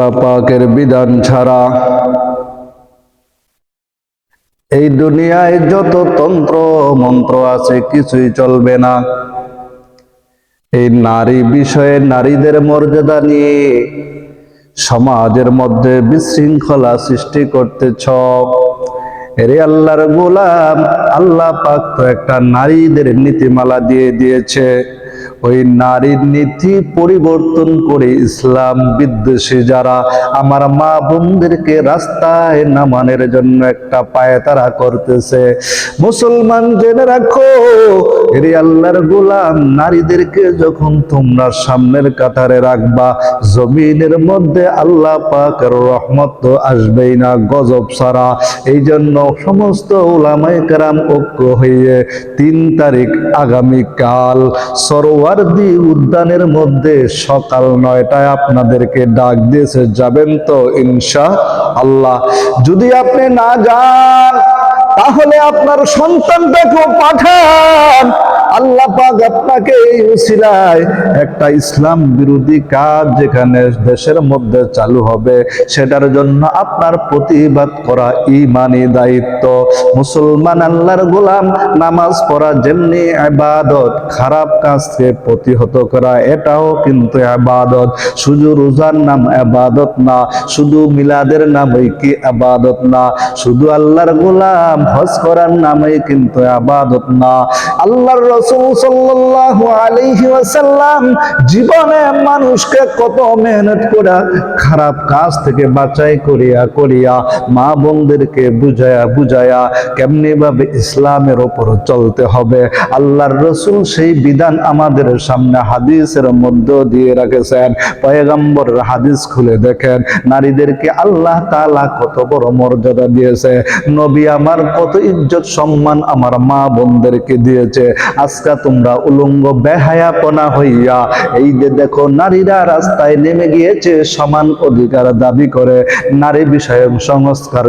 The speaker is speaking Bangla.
আল্লাহ পাকের বিধান ছাড়া এই দুনিয়ায় যত তন্ত্র মন্ত্র আছে কিছুই চলবে না। এই নারী বিষয়ে নারীদের মর্যাদা নিয়ে সমাজের মধ্যে বিশৃঙ্খলা সৃষ্টি করতেছ। রে আল্লাহর গোলাম, আল্লাহ পাক তো একটা নারীদের নীতিমালা দিয়ে দিয়েছে। ওই নারীর নীতি পরিবর্তন করে ইসলাম বিদ্বেষী যারা আমার মা বোনদেরকে রাস্তায় নামানোর জন্য একটা পায়তারা করতেছে। মুসলমান জেনে রাখো রে আল্লাহর গোলাম, নারীদেরকে যখন তোমরা সামনের কাতারে রাখবা, জমিনের মধ্যে আল্লাহ পাকের রহমত তো আসবেই না গজব ছাড়া। এই জন্য সমস্ত ওলামাই কারাম ঐক্য হয়ে তিন তারিখ আগামীকাল সরোয়ারদি উদ্যানের মধ্যে সকাল নয়টায় আপনাদেরকে ডাক দিয়েছে, যাবেন তো ইনশা আল্লাহ। যদি আপনি না যান, তাহলে আপনার সন্তানটাকেও পাঠান। আল্লাহ পাক আপনাকে এই একটা ইসলাম বিরোধী কাজ যেখানে দেশের মধ্যে চালু হবে, সেটার জন্য আপনার প্রতিবাদ করা ইমানি দায়িত্ব। মুসলমান আল্লাহর গোলাম, নামাজ পড়া যেমনি আবাদত খারাপ কাজকে প্রতিহত করা, এটাও কিন্তু আবাদত শুধু রোজার নাম আবাদত না, শুধু মিলাদের নামই কি আবাদত না, শুধু আল্লাহর গোলাম, হজ করার নামই কিন্তু আবাদত না। আল্লাহর রসুল সাল্লাল্লাহু আলাইহি ওয়াসাল্লাম জীবনে মানুষকে কত মেহনত করা খারাপ কাজ থেকে বাঁচাই করিয়া করিয়া মা বোনদেরকে বুঝায়া বুঝায়া কেমনি ভাবে ইসলামের ওপর চলতে হবে? আল্লাহর রসুল সেই বিধান আমাদের সামনে হাদিসের মধ্য দিয়ে রেখেছেন। পয়গম্বর হাদিস খুলে দেখেন, নারীদেরকে আল্লাহ তাআলা কত বড় মর্যাদা দিয়েছে। নবী আমার কত ইজ্জত, সম্মান আমার মা বোনদেরকে দিয়েছে। আজকে তোমরা উলঙ্গ, বেহায়াপনা হইয়া এই যে দেখো নারীরা রাস্তায় নেমে গিয়েছে, সমান অধিকার দাবি করে। নারী বিষয়ক সংস্কার